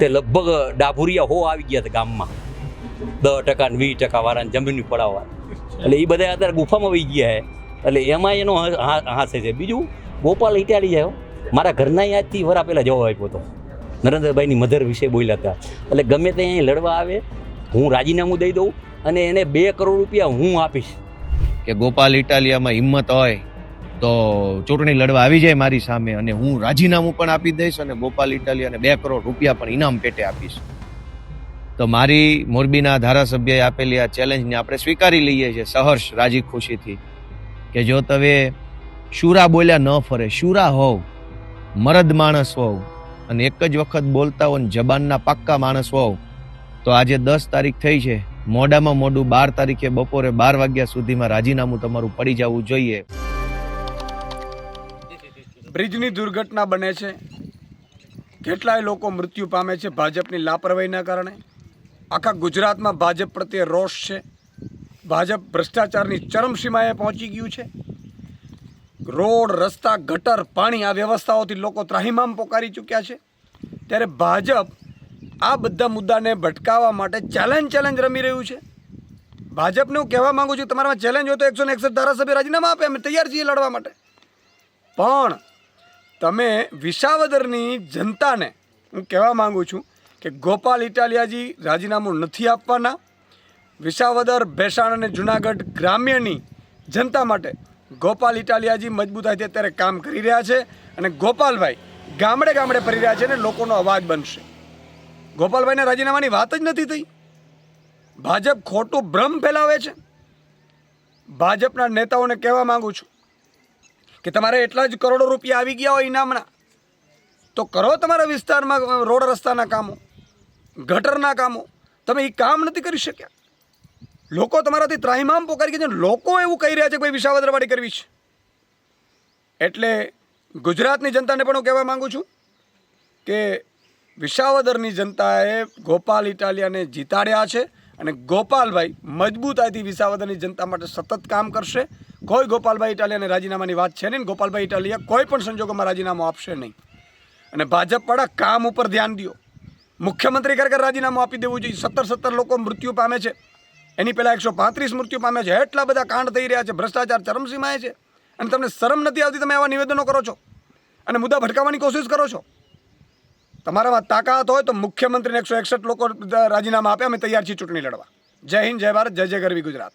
તે લગભગ ડાભુરિયા હો આવી ગયા હતા ગામમાં. દસ ટકા ને વીસ ટકા વાળાને જમીન પડાવવા. એટલે એ બધા અત્યારે ગુફામાં વહી ગયા છે એટલે એમાં એનો હાસે છે. બીજું, ગોપાલ ઇટાલી જાય મારા ઘરના યાદથી વરા પહેલાં જવાબ આપ્યો હતો નરેન્દ્રભાઈની મધર વિશે બોલ્યા હતા. એટલે ગમે તે અહીં લડવા આવે, હું રાજીનામું દઈ દઉં અને એને બે કરોડ રૂપિયા હું આપીશ. કે ગોપાલ ઇટાલિયામાં હિંમત હોય તો ચૂંટણી લડવા આવી જાય મારી સામે અને હું રાજીનામું પણ આપી દઈશ અને ગોપાલ ઇટાલી અને બે કરોડ રૂપિયા પણ ઇનામ પેટે આપીશ. તો મારી મોરબીના ધારાસભ્યએ આપેલી આ ચેલેન્જને આપણે સ્વીકારી લઈએ છીએ સહર્ષ રાજી ખુશીથી કે જો તમે શુરા બોલ્યા ન ફરે, શુરા હોવ, મરદ માણસ હોવ અને એક જ વખત બોલતા હો જબાનના પાક્કા માણસ હોવ, તો આજે દસ તારીખ થઈ છે. મોડામાં મોડું બાર તારીખે બપોરે બાર વાગ્યા સુધીમાં રાજીનામું તમારું પડી જવું જોઈએ. બ્રિજની દુર્ઘટના બને છે. કેટલાય લોકો મૃત્યુ પામે છે ભાજપની લાપરવાહીના કારણે. આખા ગુજરાતમાં ભાજપ પ્રત્યે રોષ છે. ભાજપ ભ્રષ્ટાચારની ચરમસીમાએ પહોંચી ગયું છે. રોડ, રસ્તા, ગટર, પાણી આ વ્યવસ્થાઓથી લોકો ત્રાહિમામ પોકારી ચૂક્યા છે. ત્યારે ભાજપ આ બધા મુદ્દાને ભટકાવવા માટે ચેલેન્જ ચેલેન્જ રમી રહ્યું છે. ભાજપને હું કહેવા માગું છું, તમારામાં ચેલેન્જ હોય તો એકસો ને એકસઠ ધારાસભ્ય રાજીનામા આપે, અમે તૈયાર છીએ લડવા માટે. પણ તમે વિસાવદરની જનતાને હું કહેવા માંગુ છું કે ગોપાલ ઇટાલિયાજી રાજીનામું નથી આપવાના. વિસાવદર, ભેસાણ અને જુનાગઢ ગ્રામ્યની જનતા માટે ગોપાલ ઇટાલિયાજી મજબૂતાઈથી અત્યારે કામ કરી રહ્યા છે અને ગોપાલભાઈ ગામડે ગામડે ફરી રહ્યા છે અને લોકોનો અવાજ બનશે. ગોપાલભાઈના રાજીનામાની વાત જ નથી થઈ. ભાજપ ખોટું ભ્રમ ફેલાવે છે. ભાજપના નેતાઓને કહેવા માંગુ છું કે તમારે એટલા જ કરોડો રૂપિયા આવી ગયા હોય ઇનામના? તો કરો તમારા વિસ્તારમાં રોડ રસ્તાના કામો, ગટરના કામો. તમે એ કામ નથી કરી શક્યા. લોકો તમારાથી ત્રાહિમામ પોકારી ગયા છે. લોકો એવું કહી રહ્યા છે કે ભાઈ વિશાવદરવાડી કરવી છે. એટલે ગુજરાતની જનતાને પણ હું કહેવા માંગુ છું કે વિસાવદરની જનતાએ ગોપાલ ઇટાલિયાને જીતાડ્યા છે અને ગોપાલભાઈ મજબૂતાઈથી વિસાવદરની જનતા માટે સતત કામ કરશે. કોઈ ગોપાલભાઈ ઇટાલિયાને રાજીનામાની વાત છે નહીં ગોપાલભાઈ ઇટાલિયા કોઈ પણ સંજોગોમાં રાજીનામું આપશે નહીં. અને ભાજપવાળા કામ ઉપર ધ્યાન દો મુખ્યમંત્રી ખરેખર રાજીનામું આપી દેવું જોઈએ. સત્તર સત્તર લોકો મૃત્યુ પામે છે. એની પહેલાં એકસો પાંત્રીસ મૃત્યુ પામે છે. એટલા બધા કાંડ થઈ રહ્યા છે. ભ્રષ્ટાચાર ચરમસીમાએ છે. અને તમને શરમ નથી આવતી તમે આવા નિવેદનો કરો છો? અને મુદ્દા ભટકાવવાની કોશિશ કરો છો? તમારામાં તાકાત હોય તો મુખ્યમંત્રીને એકસો એકસઠ લોકો રાજીનામા આપે અમે તૈયાર છીએ ચૂંટણી લડવા. જય હિન્દ, જય ભારત, જય જય ગરવી ગુજરાત.